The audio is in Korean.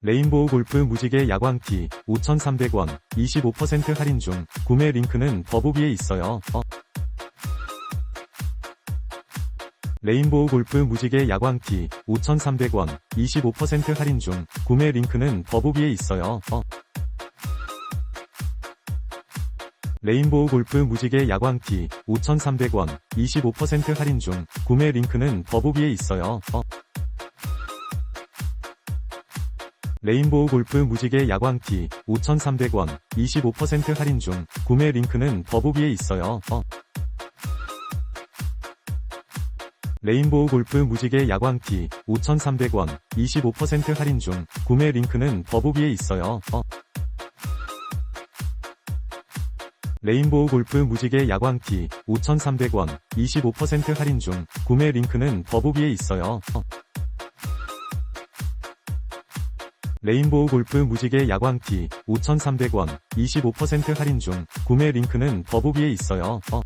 레인보우 골프 무지개 야광티 5,300원 25% 할인 중 구매 링크는 더보기에 있어요. 어. 레인보우 골프 무지개 야광티 5,300원 25% 할인 중 구매 링크는 더보기에 있어요. 어. 레인보우 골프 무지개 야광티 5,300원 25% 할인 중 구매 링크는 더보기에 있어요. 어. 레인보우 골프 무지개 야광티 5,300원 25% 할인 중 구매 링크는 더보기에 있어요. 어. 레인보우 골프 무지개 야광티 5,300원 25% 할인 중 구매 링크는 더보기에 있어요. 어. 레인보우 골프 무지개 야광티 5,300원 25% 할인 중 구매 링크는 더보기에 있어요. 어. 레인보우 골프 무지개 야광티 5,300원 25% 할인 중 구매 링크는 더보기에 있어요. 어.